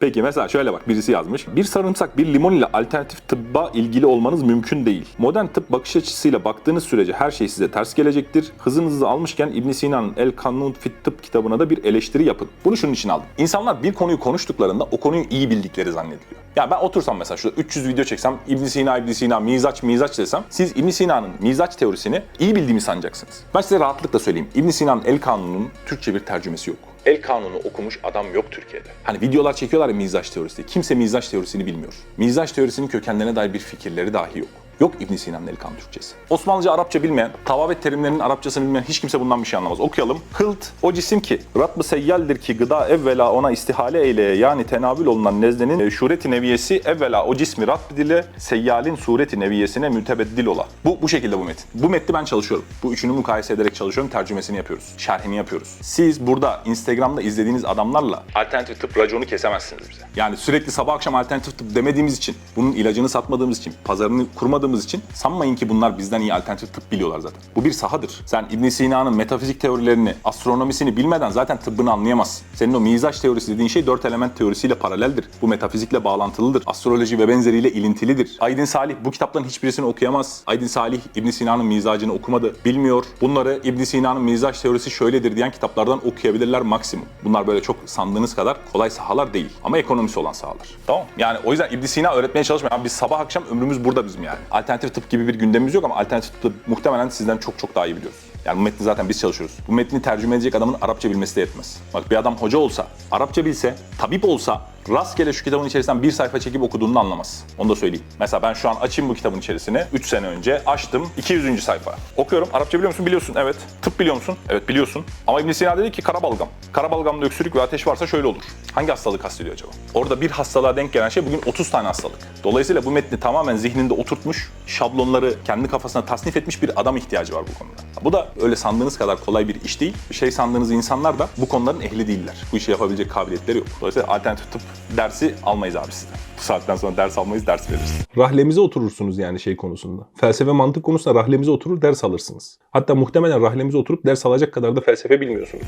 Peki mesela şöyle bak birisi yazmış. Bir sarımsak bir limon ile alternatif tıbba ilgili olmanız mümkün değil. Modern tıp bakış açısıyla baktığınız sürece her şey size ters gelecektir. Hızınızı almışken İbn Sina'nın El Kanun Fit Tıp kitabına da bir eleştiri yapın. Bunu şunun için aldım. İnsanlar bir konuyu konuştuklarında o konuyu iyi bildikleri zannediliyor. Ya ben otursam mesela şurada 300 video çeksem İbn Sina, İbn Sina, mizaç, mizaç desem siz İbn Sina'nın mizaç teorisini iyi bildiğimi sanacaksınız. Ben size rahatlıkla söyleyeyim. İbn Sina'nın El Kanun'un Türkçe bir tercümesi yok. El Kanunu okumuş adam yok Türkiye'de. Hani videolar çekiyorlar ya mizaç teorisi. Kimse mizaç teorisini bilmiyor. Mizaç teorisinin kökenlerine dair bir fikirleri dahi yok. Yok İbn Sina'nın El Türkçesi. Osmanlıca Arapça bilmeyen, tavavet terimlerinin Arapçasını bilmeyen hiç kimse bundan bir şey anlamaz. Okuyalım. Hılt o cisim ki Rabb-ı seyyaldir ki gıda evvela ona istihale eyleye yani tenavül olunan nezlenin e, şureti neviyesi evvela o cismi Rabb dile seyyalin sureti neviyesine mütebeddil ola. Bu bu şekilde bu metin. Bu metni ben çalışıyorum. Bu üçünü mukayese ederek çalışıyorum. Tercümesini yapıyoruz. Şerhini yapıyoruz. Siz burada Instagram'da izlediğiniz adamlarla alternatif tıp raconu kesemezsiniz bize. Yani sürekli sabah akşam alternatif tıp demediğimiz için, bunun ilacını satmadığımız için, pazarını kurmadığımız için sanmayın ki bunlar bizden iyi alternatif tıp biliyorlar zaten. Bu bir sahadır. Sen İbn Sina'nın metafizik teorilerini, astronomisini bilmeden zaten tıbbını anlayamazsın. Senin o mizaç teorisi dediğin şey dört element teorisiyle paraleldir. Bu metafizikle bağlantılıdır. Astroloji ve benzeriyle ilintilidir. Aydın Salih bu kitapların hiçbirisini okuyamaz. Aydın Salih İbn Sina'nın mizacını okumadı, bilmiyor. Bunları İbn Sina'nın mizaç teorisi şöyledir diyen kitaplardan okuyabilirler maksimum. Bunlar böyle çok sandığınız kadar kolay sahalar değil. Ama ekonomisi olan sahalar. Tamam? Yani o yüzden İbn Sina öğretmeye çalışmayın. Abi biz sabah akşam ömrümüz burada bizim yani. Alternatif tıp gibi bir gündemimiz yok ama alternatif tıpı muhtemelen sizden çok çok daha iyi biliyoruz. Yani bu metni zaten biz çalışıyoruz. Bu metni tercüme edecek adamın Arapça bilmesi de yetmez. Bak bir adam hoca olsa, Arapça bilse, tabip olsa rastgele şu kitabın içerisinden bir sayfa çekip okuduğunu anlamaz. Onu da söyleyeyim. Mesela ben şu an açayım bu kitabın içerisine. 3 sene önce açtım. 200. sayfa. Okuyorum. Arapça biliyor musun? Biliyorsun. Evet. Tıp biliyor musun? Evet biliyorsun. Ama İbn Sina dedi ki karabalgam. Karabalgamda öksürük ve ateş varsa şöyle olur. Hangi hastalık kastediyor acaba? Orada bir hastalığa denk gelen şey bugün 30 tane hastalık. Dolayısıyla bu metni tamamen zihninde oturtmuş, şablonları kendi kafasına tasnif etmiş bir adam ihtiyacı var bu konuda. Bu da öyle sandığınız kadar kolay bir iş değil. Şey sandığınız insanlar da bu konuların ehli değiller. Bu işi yapabilecek kabiliyetleri yok. Dolayısıyla alternatif tıp dersi almayız abi sizden. Bu saatten sonra ders almayız, ders veririz. Rahlemize oturursunuz yani şey konusunda. Felsefe mantık konusunda rahlemize oturur ders alırsınız. Hatta muhtemelen rahlemize oturup ders alacak kadar da felsefe bilmiyorsunuz.